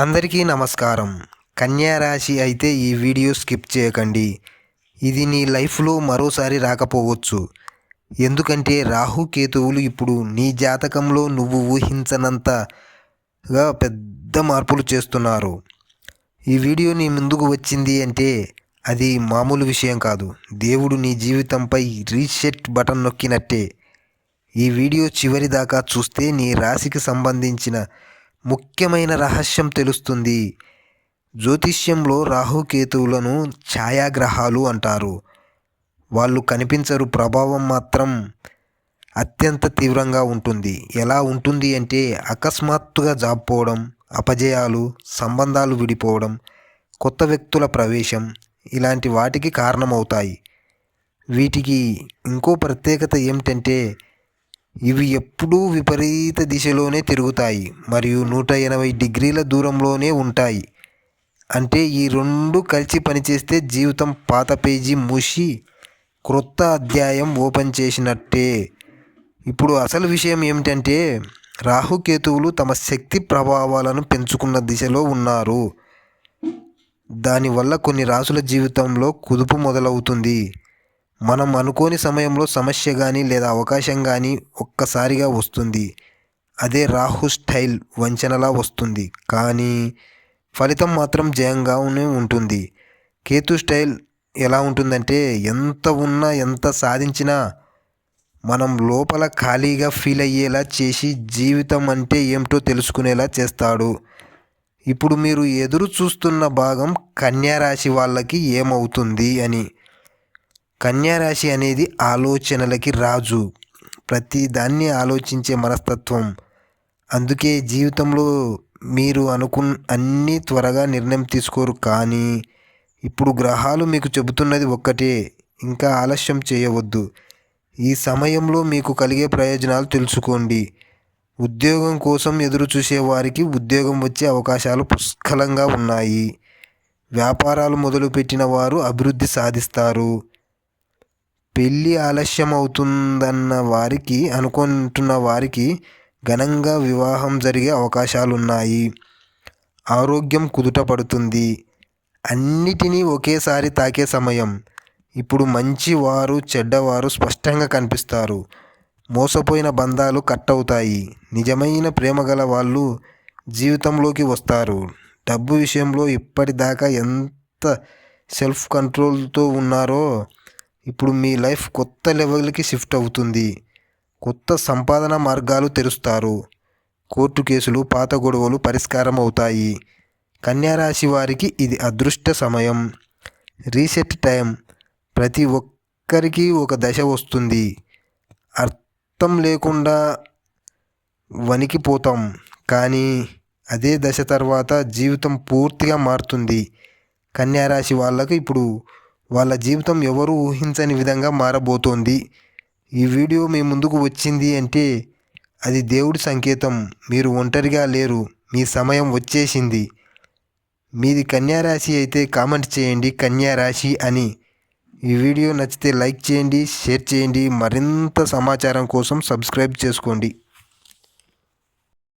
అందరికీ నమస్కారం. కన్యా రాశి అయితే ఈ వీడియో స్కిప్ చేయకండి. ఇది నీ లైఫ్లో మరోసారి రాకపోవచ్చు. ఎందుకంటే రాహు కేతువులు ఇప్పుడు నీ జాతకంలో నువ్వు ఊహించనంతగా పెద్ద మార్పులు చేస్తున్నారు. ఈ వీడియో నీ ముందుకు వచ్చింది అంటే అది మామూలు విషయం కాదు. దేవుడు నీ జీవితంపై రీసెట్ బటన్ నొక్కినట్టే. ఈ వీడియో చివరి దాకా చూస్తే నీ రాశికి సంబంధించిన ముఖ్యమైన రహస్యం తెలుస్తుంది. జ్యోతిష్యంలో రాహుకేతువులను ఛాయాగ్రహాలు అంటారు. వాళ్ళు కనిపించరు ప్రభావం మాత్రం అత్యంత తీవ్రంగా ఉంటుంది. ఎలా ఉంటుంది అంటే అకస్మాత్తుగా జాబ్ పోవడం అపజయాలు సంబంధాలు విడిపోవడం కొత్త వ్యక్తుల ప్రవేశం ఇలాంటి వాటికి కారణమవుతాయి. వీటికి ఇంకో ప్రత్యేకత ఏమిటంటే ఇవి ఎప్పుడూ విపరీత దిశలోనే తిరుగుతాయి మరియు నూట ఎనభై డిగ్రీల దూరంలోనే ఉంటాయి. అంటే ఈ రెండు కలిసి పనిచేస్తే జీవితం పాత పేజీ మూసి క్రొత్త అధ్యాయం ఓపెన్ చేసినట్టే. ఇప్పుడు అసలు విషయం ఏమిటంటే రాహుకేతువులు తమ శక్తి ప్రభావాలను పెంచుకున్న దిశలో ఉన్నారు. దానివల్ల కొన్ని రాసుల జీవితంలో కుదుపు మొదలవుతుంది. మనం అనుకోని సమయంలో సమస్య కానీ లేదా అవకాశం కానీ ఒక్కసారిగా వస్తుంది. అదే రాహు స్టైల్ వంచనలా వస్తుంది. కానీ ఫలితం మాత్రం జయంగానే ఉంటుంది. కేతు స్టైల్ ఎలా ఉంటుందంటే ఎంత ఉన్నా ఎంత సాధించినా మనం లోపల ఖాళీగా ఫీల్ అయ్యేలా చేసి జీవితం అంటే ఏమిటో తెలుసుకునేలా చేస్తాడు. ఇప్పుడు మీరు ఎదురు చూస్తున్న భాగం కన్యారాశి వాళ్ళకి ఏమవుతుంది అని. కన్యారాశి అనేది ఆలోచనలకి రాజు. ప్రతి దాన్ని ఆలోచించే మనస్తత్వం. అందుకే జీవితంలో మీరు అనుకు అన్నీ త్వరగా నిర్ణయం తీసుకోరు. కానీ ఇప్పుడు గ్రహాలు మీకు చెబుతున్నది ఒక్కటే. ఇంకా ఆలస్యం చేయవద్దు. ఈ సమయంలో మీకు కలిగే ప్రయోజనాలు తెలుసుకోండి. ఉద్యోగం కోసం ఎదురు చూసే వారికి ఉద్యోగం వచ్చే అవకాశాలు పుష్కలంగా ఉన్నాయి. వ్యాపారాలు మొదలుపెట్టిన వారు అభివృద్ధి సాధిస్తారు. పెళ్ళి ఆలస్యం అవుతుందన్న వారికి అనుకుంటున్న వారికి ఘనంగా వివాహం జరిగే అవకాశాలు ఉన్నాయి ఆరోగ్యం కుదుట పడుతుంది. అన్నిటినీ ఒకేసారి తాకే సమయం. ఇప్పుడు మంచివారు చెడ్డవారు స్పష్టంగా కనిపిస్తారు. మోసపోయిన బంధాలు కట్ అవుతాయి నిజమైన ప్రేమ గల వాళ్ళు జీవితంలోకి వస్తారు. డబ్బు విషయంలో ఇప్పటిదాకా ఎంత సెల్ఫ్ కంట్రోల్తో ఉన్నారో ఇప్పుడు మీ లైఫ్ కొత్త లెవెల్కి షిఫ్ట్ అవుతుంది. కొత్త సంపాదన మార్గాలు తెరుస్తారు. కోర్టు కేసులు పాత గొడవలు పరిష్కారం అవుతాయి. కన్యారాశి వారికి ఇది అదృష్ట సమయం. రీసెట్ టైం ప్రతి ఒక్కరికి ఒక దశ వస్తుంది. అర్థం లేకుండా వణికిపోతాం. కానీ అదే దశ తర్వాత జీవితం పూర్తిగా మారుతుంది. కన్యారాశి వాళ్ళకు ఇప్పుడు వాళ్ళ జీవితం ఎవరు ఊహించని విధంగా మారబోతోంది. ఈ వీడియో మీ ముందుకు వచ్చింది అంటే అది దేవుడి సంకేతం. మీరు ఒంటరిగా లేరు. మీ సమయం వచ్చేసింది. మీది కన్యారాశి అయితే కామెంట్ చేయండి. కన్యారాశి అని. ఈ వీడియో నచ్చితే లైక్ చేయండి షేర్ చేయండి. మరింత సమాచారం కోసం సబ్స్క్రైబ్ చేసుకోండి.